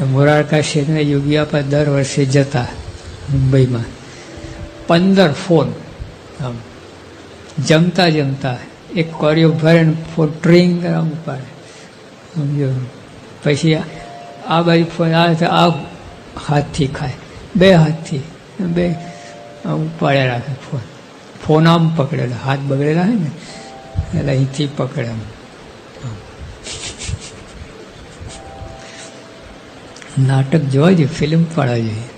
મોરારકા શેઠને યોગી આપા દર વર્ષે જતા મુંબઈમાં. પંદર ફોન, આમ, જમતા જમતા, એક કોરિયો ભરે ને ફોન, ટ્રિંગ આમ ઉપાડે. સમજો પછી આ બાજુ ફોન આ આ હાથથી ખાય, બે હાથથી, બે ઉપાડ્યા રાખે ફોન. ફોન આમ પકડેલો, હાથ બગડેલા હોય ને, એટલે અહીંથી પકડે નાટક જોવા જોઈએ ફિલ્મ પાડવા જોઈએ.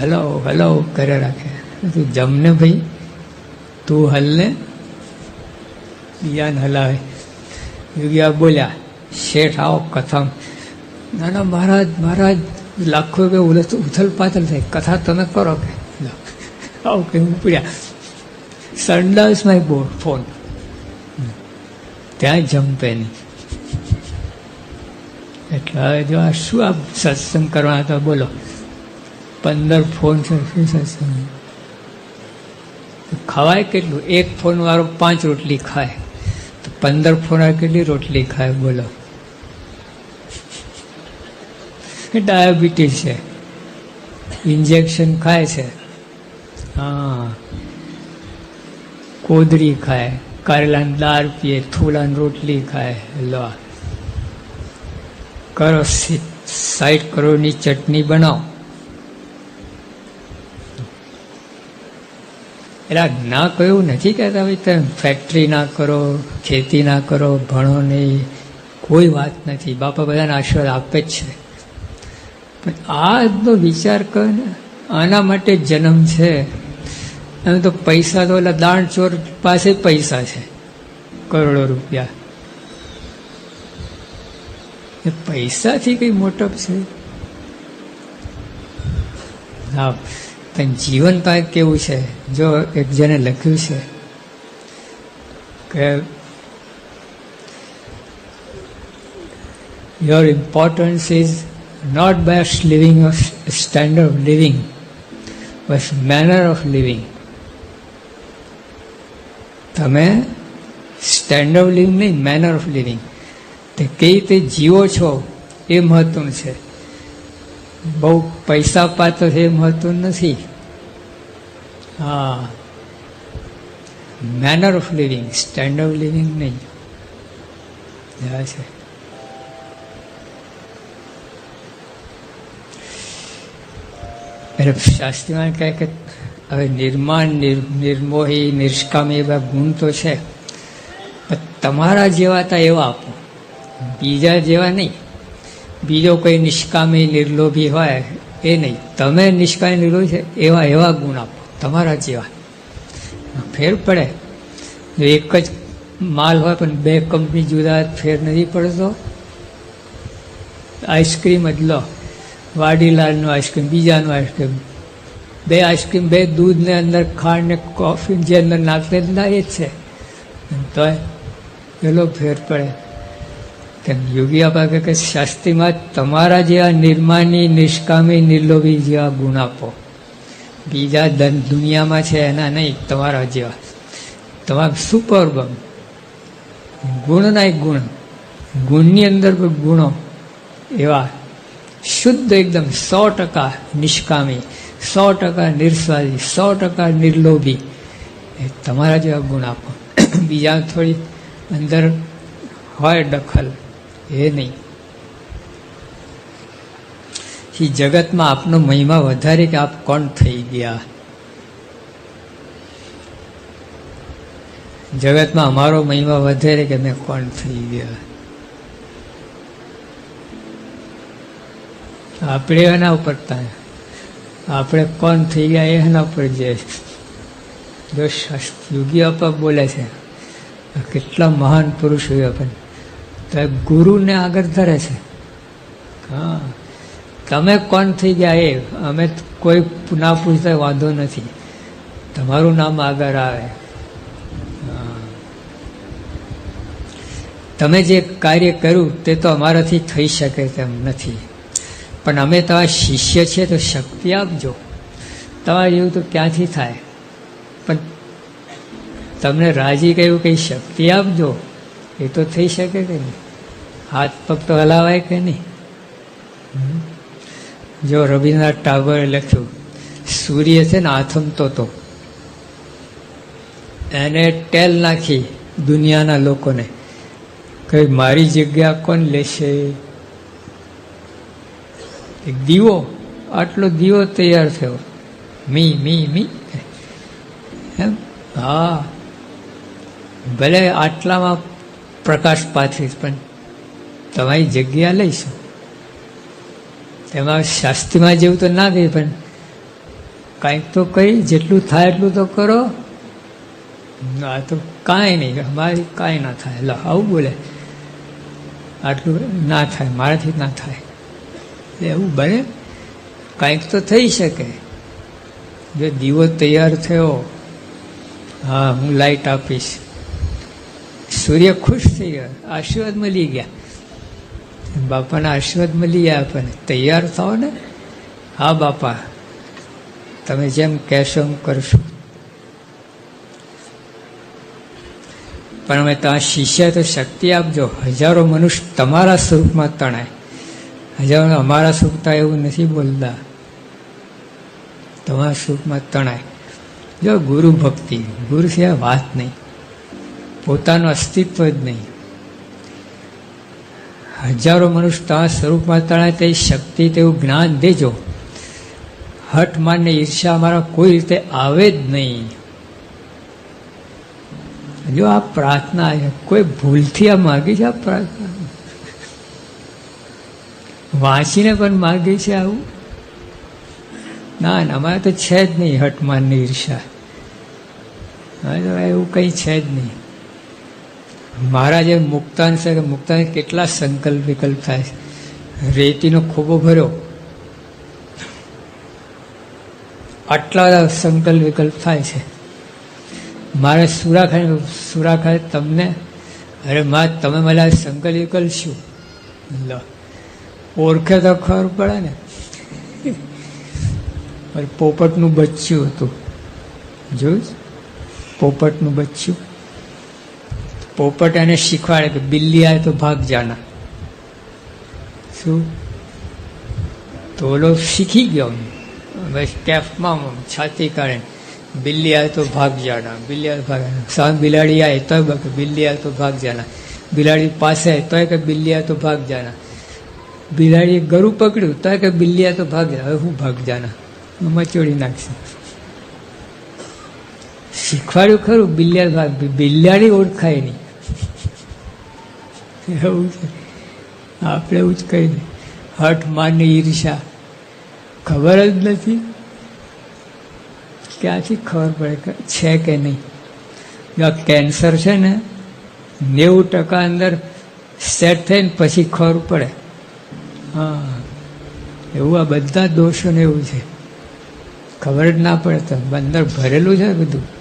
હલો હલો કરે રાખે. તું જમને ભાઈ. તું હલને બીજાને હલાવે. યોગી બોલ્યા, શેઠ, આવો કથમ. ના ના, મહારાજ મહારાજ, લાખો કે ઉથલ પાથલ થાય. કથા તમે કરો કે? આવો કે ઉપડ્યા. સંડાસમાં બોર્ડ ફોન ત્યાં જમ્પે નહીં એટલે હવે જો આ શું આ સત્સંગ કરવા તો બોલો. પંદર ફોન છે, શું સત્સંગ? ખવાય કેટલું? એક ફોન વાળો પાંચ રોટલી ખાય. તો પંદર ફોન વાળો કેટલી રોટલી ખાય? બોલો. ડાયાબિટીસ છે. ઇન્જેક્શન ખાય છે. હા. કોદરી ખાય. કારેલાની દાળ પીએ, થૂલાની રોટલી ખાય. લો. કરો સાઠ કરોડની ચટણી બનાવો. એટલે ના કહ્યું નથી કહેતા ભાઈ, તમે ફેક્ટરી ના કરો, ખેતી ના કરો, ભણો નહીં, કોઈ વાત નથી. બાપા બધાને આશીર્વાદ આપે જ છે. પણ આજનો વિચાર કર ને, આના માટે જન્મ છે. એમ તો પૈસા તો એટલે દાણ ચોર પાસે પૈસા છે. કરોડો રૂપિયા. એ પૈસાથી કઈ મોટપ છે? હા, પણ જીવન પાક કેવું છે? જો એક જણે લખ્યું છે કે your importance is not by living of standard of living bus manner of living તમે સ્ટેન્ડર્ડ ઓફ લિવિંગ નહીં મેનર ઓફ લિવિંગ તે કઈ રીતે જીવો છો એ મહત્વનું છે. બહુ પૈસા પાત્ર એ મહત્વનું નથી. હા. Manner of living standard of living નહીં. છે. એટલે શાસ્ત્રીમાં કહે કે હવે નિર્માણ, નિર- નિર્મોહી, નિષ્કામી એવા ગુણ તો છે. પણ તમારા જેવા તા એવા આપો. બીજા જેવા નહીં. બીજો કોઈ નિષ્કામી, નિર્લોભી હોય એ નહીં. તમે નિષ્કામી, નિર્લોભી છે, એવા એવા ગુણ આપો. તમારા જેવા. ફેર પડે. એક જ માલ હોય પણ બે કંપની જુદા, ફેર નથી પડતો. આઈસ્ક્રીમ જ લો. વાડીલાલનું આઈસ્ક્રીમ, બીજાનું આઈસ્ક્રીમ. બે આઈસ્ક્રીમ, બે દૂધને અંદર ખાંડને કોફી જે અંદર નાખેલા એ જ છે. તો પેલો ફેર પડે. તેમ યોગી આપા કે શાસ્ત્રીમાં તમારા જેવા નિર્માની નિષ્કામી, નિર્લોભી જેવા ગુણ આપો, બીજા દુનિયામાં છે એના નહીં, તમારા જેવા. તમારા સુપરબમ ગુણના એક ગુણ. ગુણની અંદર ગુણો એવા શુદ્ધ એકદમ સો ટકા નિષ્કામી, સો ટકા નિર્સ્વાદી, સો ટકા નિર્લોભી એ તમારા જેવા ગુણ આપો. બીજા થોડી અંદર હોય દખલ એ નહીં. એ જગતમાં આપનો મહિમા વધારે કે આપ કોણ થઈ ગયા? જગતમાં અમારો મહિમા વધારે કે મેં કોણ થઈ ગયા? આપણે એના ઉપર આપણે કોણ થઈ ગયા એના ઉપર જે જો યોગી આપા બોલે છે કેટલા મહાન પુરુષ હોય પણ તો એ ગુરુને આગળ ધરે છે. હા. તમે કોણ થઈ ગયા એ? અમે કોઈ ના પૂછતા વાંધો નથી. તમારું નામ આગળ આવે. તમે જે કાર્ય કર્યું તે તો અમારાથી થઈ શકે તેમ નથી. પણ અમે તમારા શિષ્ય છીએ તો શક્તિ આપજો. તમારે એવું તો ક્યાંથી થાય? પણ તમને રાજી કહ્યું કંઈ શક્તિ આપજો? એ તો થઈ શકે કે નહીં? હાથ પગ તો હલાવાય કે નહીં? જો રવિન્દ્રનાથ ટાગોરે લખ્યું, સૂર્ય છે ને આથમતો તો. એને ટેલ નાખી દુનિયાના લોકોને કે મારી જગ્યા કોણ લેશે? એક દીવો, આટલો દીવો તૈયાર થયો. મી મી મી. એમ? હા. ભલે આટલામાં પ્રકાશ પાથરીશ પણ તમારી જગ્યા લઈશું. તેમાં શાસ્ત્રીમાં જેવું તો ના કહે પણ કાંઈક તો કરી જેટલું થાય એટલું તો કરો. આ તો કાંઈ નહીં, અમારી કાંઈ ના થાય. એટલે આવું બોલે. આટલું ના થાય, મારાથી ના થાય. એવું બને. કાંઈક તો થઈ શકે. જો દીવો તૈયાર થયો, હા, હું લાઈટ આપીશ. સૂર્ય ખુશ થઈ ગયો. આશીર્વાદ મળી ગયા. બાપાના આશીર્વાદ મળી ગયા આપણને તૈયાર થાઓ ને? હા, બાપા. તમે જેમ કહેશો એમ કરશો. પણ અમે ત્યાં શિષ્ય તો શક્તિ આપજો. હજારો મનુષ્ય તમારા સ્વરૂપમાં તણાય. હજારો અમારા સ્વરૂપતા એવું નથી બોલતા. તમારા સ્વરૂપમાં તણાય. જો ગુરુ ભક્તિ, ગુરુ સિવાય વાત નહીં. પોતાનું અસ્તિત્વ જ નહીં. હજારો મનુષ્ય તમારા સ્વરૂપમાં તણા તે શક્તિ, તેવું જ્ઞાન દેજો. હઠ માનને ઈર્ષા અમારા કોઈ રીતે આવે જ નહીં. જો આ પ્રાર્થના કોઈ ભૂલથી આ માગી છે આ પ્રાર્થના? વાંચીને પણ માગી છે આવું? ના ના, અમારે તો છે જ નહીં હટમાનની ઈર્ષા તો એવું કંઈ છે જ નહીં. મારા જે મુક્તાંશ છે કે મુક્તાન કેટલા સંકલ્પ વિકલ્પ થાય છે. રેતીનો ખોબો ભર્યો. આટલા બધા સંકલ્પ વિકલ્પ થાય છે. મારે સુરાખાને સુરાખા તમને, અરે માં, તમે મને સંકલ્પ વિકલ્પ શું? લ, ઓળખે તો ખબર પડે ને. પોપટનું બચ્ચું હતું. જોયું પોપટનું બચ્ચું પોપટ એને શીખવાડે કે બિલ્લી આવે તો ભાગ જાના. શું? તો ઓલો શીખી ગયો બસ કેફમાં છાતી કાઢે. બિલ્લી આવે તો ભાગ જાના. બિલ્લી આવે ભાગ. સામે બિલાડી આવે તો બિલ્લી આવે તો ભાગ જાના. બિલાડી પાસે તોય કે બિલ્લી આવે તો ભાગ જાના. બિલાડીએ ગરુ પકડ્યું તોય કે બિલ્લી આવે તો ભાગ જાના. હવે હું ભાગ જાના? મચોડી નાખશે. શીખવાડ્યું ખરું બિલ્લિયા ભાગ. બિલાડી ઓળખાય નહીં. એવું છે. આપણે એવું જ કહી દે હઠ માનની ઈર્ષા ખબર જ નથી ક્યાંથી ખબર પડે કે છે કે નહીં. જો કેન્સર છે ને, નેવું ટકા અંદર સેટ થઈને પછી ખબર પડે. હા. એવું આ બધા દોષોને એવું છે. ખબર જ ના પડે તો અંદર ભરેલું છે બધું.